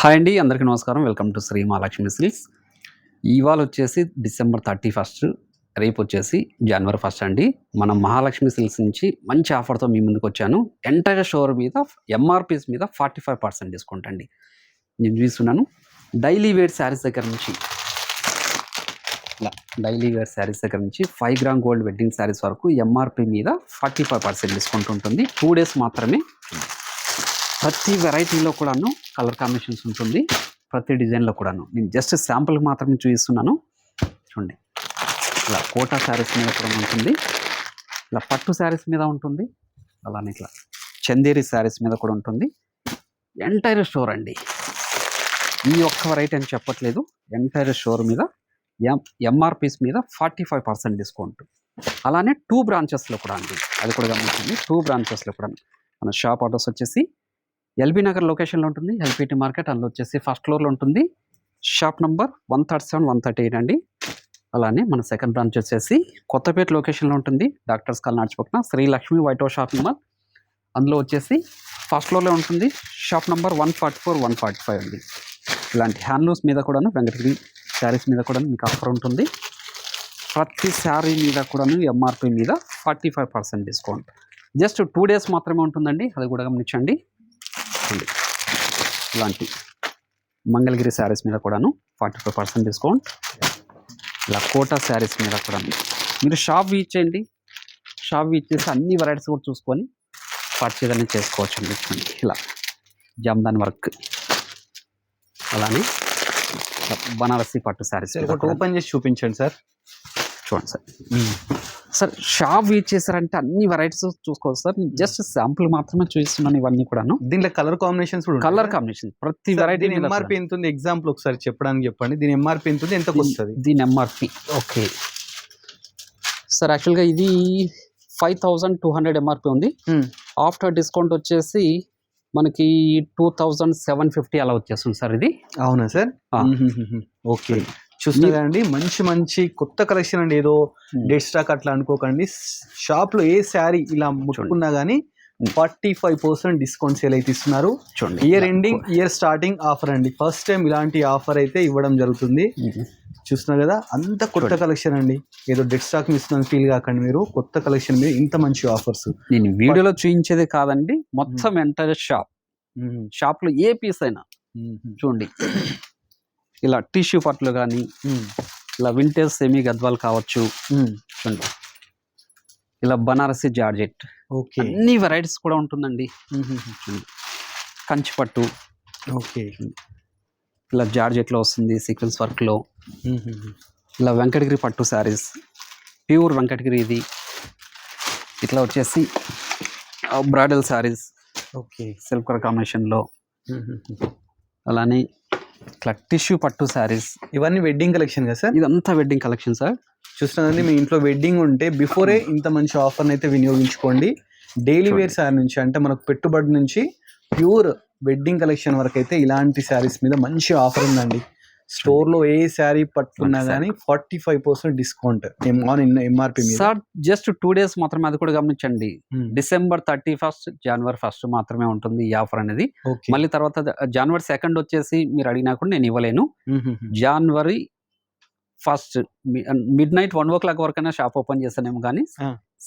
Hi అండి అందరికీ నమస్కారం. Welcome to Sri Mahalakshmi silks ఇవాళ వచ్చేసి డిసెంబర్ థర్టీ ఫస్ట్ రేపు వచ్చేసి జనవరి ఫస్ట్ అండి. మనం మహాలక్ష్మి సిల్క్స్ నుంచి మంచి ఆఫర్తో మీ ముందుకు వచ్చాను. ఎంటైర్ షోర్ మీద ఎంఆర్పీస్ మీద ఫార్టీ ఫైవ్ పర్సెంట్ డిస్కౌంట్ అండి. నేను చూస్తున్నాను. డైలీ వేర్ శారీస్ దగ్గర నుంచి ఇలా డైలీ వేర్ శారీస్ దగ్గర నుంచి five gram gold wedding saris వరకు ఎంఆర్పి మీద ఫార్టీ ఫైవ్ పర్సెంట్ డిస్కౌంట్ ఉంటుంది. టూ డేస్ మాత్రమే ప్రతి వెరైటీలో కూడాను కలర్ కాంబినేషన్స్ ఉంటుంది. ప్రతి డిజైన్లో కూడాను. నేను జస్ట్ శాంపుల్ మాత్రమే చూపిస్తున్నాను. చూడండి. ఇలా కోటా శారీస్ మీద కూడా ఉంటుంది. ఇలా పట్టు శారీస్ మీద ఉంటుంది. అలానే ఇట్లా చందేరి శారీస్ మీద కూడా ఉంటుంది. ఎంటైర్ స్టోర్ అండి. ఈ ఒక్క వెరైటీ అని చెప్పట్లేదు. ఎంటైర్ స్టోర్ మీద ఎం ఎంఆర్పీస్ మీద ఫార్టీ ఫైవ్ పర్సెంట్ డిస్కౌంట్. అలానే టూ బ్రాంచెస్లో కూడా అండి. అది కూడా గమనించండి. టూ బ్రాంచెస్లో కూడా మన షాప్ అడ్రస్ వచ్చేసి ఎల్బీ నగర్ లొకేషన్లో ఉంటుంది. ఎల్పిటి మార్కెట్ అందులో వచ్చేసి ఫస్ట్ ఫ్లోర్లో ఉంటుంది. Shop number one thirty seven one thirty eight అండి. అలానే మన సెకండ్ బ్రాంచ్ వచ్చేసి కొత్తపేట లొకేషన్లో ఉంటుంది. Doctors call నడిచిపోతున్న Sri Lakshmi White House shopping mall అందులో వచ్చేసి ఫస్ట్ ఫ్లోర్లో ఉంటుంది. Shop number one forty four one forty five అండి. ఇలాంటి హ్యాండ్లూమ్స్ మీద కూడాను వెంకటగిరి శారీస్ మీద కూడా మీకు ఆఫర్ ఉంటుంది. ప్రతి శారీ మీద కూడాను ఎంఆర్పి మీద forty five percent discount. Just two days మాత్రమే ఉంటుందండి. అది కూడా గమనించండి. ఉంది. ఇలాంటి మంగళగిరి శారీస్ మీద కూడాను ఫార్టీ ఫైవ్ పర్సెంట్ డిస్కౌంట్. ఇలా కోటా శారీస్ మీద కూడా మీరు షాప్ వీచ్ చేయండి షాప్ వీచ్ చేసి అన్ని వెరైటీస్ కూడా చూసుకొని పర్చేజ్ అనేది చేసుకోవచ్చు అండి. ఇలా జామ్దాన్ వర్క్. అలానే బనారసి పట్టు శారీస్ ఓపెన్ చేసి చూపించండి సార్. చూడండి సార్. సార్ షాప్ వీచ్ చేశారంటే అన్ని వెరైటీస్ చూసుకోవచ్చు సార్. జస్ట్ శాంపుల్ మాత్రమే చూపిస్తున్నాను ఇవన్నీ కూడాను. దీంట్లో కలర్ కాంబినేషన్స్ కూడా కలర్ కాంబినేషన్ ప్రతి వెరైటీ ఎంఆర్పి ఎంత ఉంది? ఎగ్జాంపుల్ ఒకసారి చెప్పడానికి చెప్పండి. దీని ఎంఆర్పి ఎంత ఉంది? ఎంతకు వస్తుంది? దీని ఎంఆర్పి ఓకే. సార్ యాక్చువల్గా ఇది five thousand two hundred MRP ఉంది. ఆఫ్టర్ డిస్కౌంట్ వచ్చేసి మనకి టూ థౌజండ్ సెవెన్ ఫిఫ్టీ అలా వచ్చేస్తుంది సార్ ఇది. అవునా సార్. ఓకే. చూస్తున్నా కదండి. మంచి మంచి కొత్త కలెక్షన్ అండి. ఏదో. డెడ్ స్టాక్ అట్లా అనుకోకండి. షాప్లో ఏ శారీ ఇలా ముట్టుకున్నా గానీ. Forty five percent discount sale అయితే ఇస్తున్నారు చూడండి year ending year starting offer అండి. ఫస్ట్ టైం ఇలాంటి ఆఫర్ అయితే ఇవ్వడం జరుగుతుంది. చూస్తున్నారు కదా అంత కొత్త. కలెక్షన్ అండి. ఏదో డెడ్ స్టాక్ మిస్ ఫీల్ కాకండి మీరు. కొత్త కలెక్షన్ మీద ఇంత మంచి ఆఫర్స్ నేను వీడియోలో చూపించేది కాదండి. మొత్తం ఎంటైర్ షాప్ షాప్లో ఏ పీస్ అయినా. చూడండి. ఇలా టిష్యూ పట్లు కానీ ఇలా వింటేజ్ సెమీ గద్వాలు కావచ్చు. చూడండి. ఇలా బనారసి జార్జెట్. ఓకే. అన్ని వెరైటీస్ కూడా ఉంటుందండి. కంచి పట్టు ఓకే. ఇలా జార్జెట్లో వస్తుంది సీక్వెన్స్ వర్క్లో. ఇలా వెంకటగిరి పట్టు శారీస్. ప్యూర్ వెంకటగిరి ఇది. ఇట్లా వచ్చేసి bridal saris. Okay. Silk colour కాంబినేషన్లో. అలానే ఇట్లా టిష్యూ పట్టు శారీస్ ఇవన్నీ వెడ్డింగ్ కలెక్షన్ కదా సార్? ఇదంతా వెడ్డింగ్ కలెక్షన్ సార్. చూస్తున్నారండి మీ ఇంట్లో వెడ్డింగ్ ఉంటే బిఫోరే ఇంత మంచి ఆఫర్ని అయితే వినియోగించుకోండి. డైలీ వేర్ శారీ నుంచి అంటే మనకు పెట్టుబడి నుంచి ప్యూర్ వెడ్డింగ్ కలెక్షన్ వరకు అయితే ఇలాంటి శారీస్ మీద మంచి ఆఫర్ ఉందండి. స్టోర్లో ఏ శారీ పట్టుకున్నా కానీ forty five percent discount on MRP sir just two days మాత్రమే అది కూడా గమనించండి. Hmm. డిసెంబర్ థర్టీ ఫస్ట్ జనవరి ఫస్ట్ మాత్రమే ఉంటుంది ఈ ఆఫర్ అనేది. మళ్ళీ తర్వాత జనవరి సెకండ్ వచ్చేసి మీరు అడిగినా కూడా నేను ఇవ్వలేను. జనవరి first midnight one o'clock వరకైనా షాప్ ఓపెన్ చేస్తానేమో కానీ.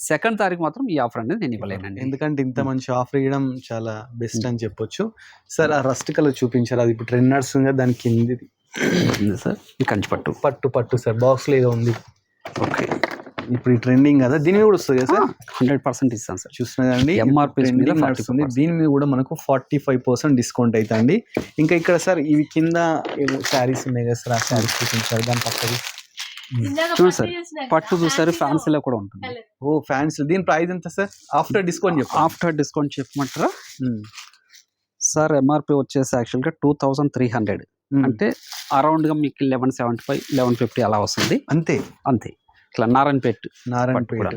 సెకండ్ తారీఖు మాత్రం ఈ ఆఫర్ అనేది నేను ఇవ్వలేనండి. ఎందుకంటే ఇంత మంచి ఆఫర్ ఇవ్వడం చాలా బెస్ట్ అని చెప్పొచ్చు. సార్ ఆ రస్ట్ కలర్ చూపించారు. అది ఇప్పుడు ట్రెండ్ నడుస్తుంది దాని కింది ఉంది సార్? ఈ కంచి పట్టు. పట్టు పట్టు సార్. బాక్స్లో ఏదో ఉంది. ఓకే. ఇప్పుడు ఈ ట్రెండింగ్ కదా దీని మీద కూడా వస్తుంది కదా సార్? హండ్రెడ్ పర్సెంట్ ఇస్తాను సార్. ట్రెండింగ్ 45% నడుస్తుంది. దీని మీద కూడా మనకు ఫార్టీ ఫైవ్ పర్సెంట్ డిస్కౌంట్ అయితే అండి ఇంకా ఇక్కడ సార్ ఇవి కింద శారీస్ ఉన్నాయి కదా సార్ ఆ శారీస్ చూపించారు దాని పక్కది. చూడు సార్ పట్టు చూసారు ఫ్యాన్సీలో కూడా ఉంటుంది. ఓ ఫ్యాన్స్ దీని ప్రైస్ ఎంత సార్? ఆఫ్టర్ డిస్కౌంట్ చెప్పు. ఆఫ్టర్ డిస్కౌంట్ చెప్పమంటారా? సార్ ఎంఆర్పి వచ్చేసి యాక్చువల్గా టూ థౌజండ్ త్రీ హండ్రెడ్ అంటే అరౌండ్గా మీకు eleven seventy five eleven fifty అలా వస్తుంది. అంతే. అంతే. ఇట్లా నారాయణపేట్ నారాయణపేట. కూడా.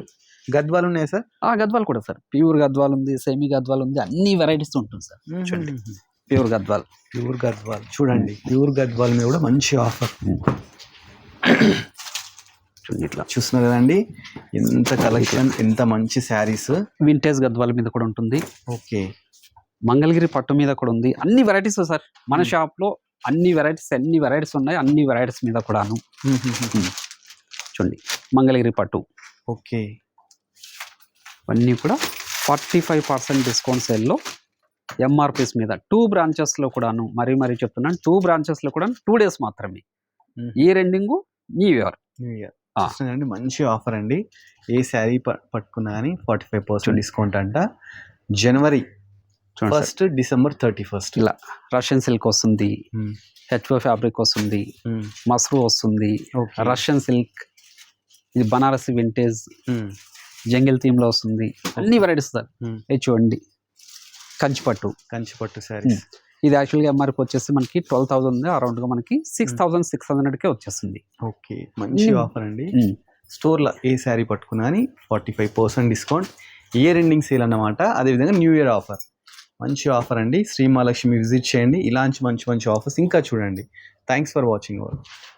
గద్వాలు ఉన్నాయా సార్? ఆ గద్వాల్ కూడా సార్. ప్యూర్ గద్వాల్ ఉంది సెమీ గద్వాల్ ఉంది అన్ని వెరైటీస్ ఉంటుంది సార్. చూడండి. ప్యూర్ గద్వాల్. ప్యూర్ గద్వాల్. చూడండి. ప్యూర్ గద్వాల్ మీద కూడా మంచి ఆఫర్. చూడండి ఇట్లా. చూస్తున్నారు కదండి? ఎంత కలెక్షన్ ఎంత మంచి శారీస్. వింటేజ్ గద్వాల్ మీద కూడా ఉంటుంది. ఓకే. మంగళగిరి పట్టు మీద కూడా ఉంది. అన్ని వెరైటీస్ సార్. మన Hmm. అన్ని వెరైటీస్ అన్ని వెరైటీస్ ఉన్నాయి అన్ని వెరైటీస్ మీద కూడాను. చూడండి మంగళగిరి పట్టు. ఓకే. ఇవన్నీ కూడా ఫార్టీ ఫైవ్ పర్సెంట్ డిస్కౌంట్ సేల్లో ఎంఆర్పీస్ మీద. టూ బ్రాంచెస్లో కూడాను మరీ మరీ చెప్తున్నాను టూ బ్రాంచెస్లో కూడా టూ డేస్ మాత్రమే. ఈ trending new year. New year. చూడండి మంచి ఆఫర్ అండి. ఏ శారీ పట్టుకున్నా కానీ ఫార్టీ ఫైవ్ పర్సెంట్ డిస్కౌంట్ అంట. జనవరి. First December thirty first. ఇలా రష్యన్ సిల్క్ వస్తుంది. హెచ్ఓ ఫ్యాబ్రిక్ వస్తుంది. మస్రూ వస్తుంది. రష్యన్ సిల్క్ ఇది బనారసి వింటేజ్ జంగిల్ థీమ్లో వస్తుంది. అన్ని వెరైటీస్ సార్. Hmm. ఇది చూడండి కంచిపట్టు. కంచి పట్టు శారీస్ ఇది యాక్చువల్గా ఎంఆర్పి వచ్చేసి మనకి ట్వెల్వ్ థౌసండ్ అరౌండ్గా మనకి సిక్స్ థౌసండ్ సిక్స్ హండ్రెడ్కే వచ్చేస్తుంది. ఓకే మంచి Hmm. ఆఫర్ అండి. Hmm. స్టోర్లో ఏ శారీ పట్టుకున్నా కానీ forty five percent discount year ending sale అన్నమాట. అదేవిధంగా న్యూ ఇయర్ ఆఫర్ మంచి ఆఫర్ అండి. శ్రీ మహాలక్ష్మి విజిట్ చేయండి. ఇలాంటి మంచి మంచి ఆఫర్స్ ఇంకా చూడండి. Thanks for watching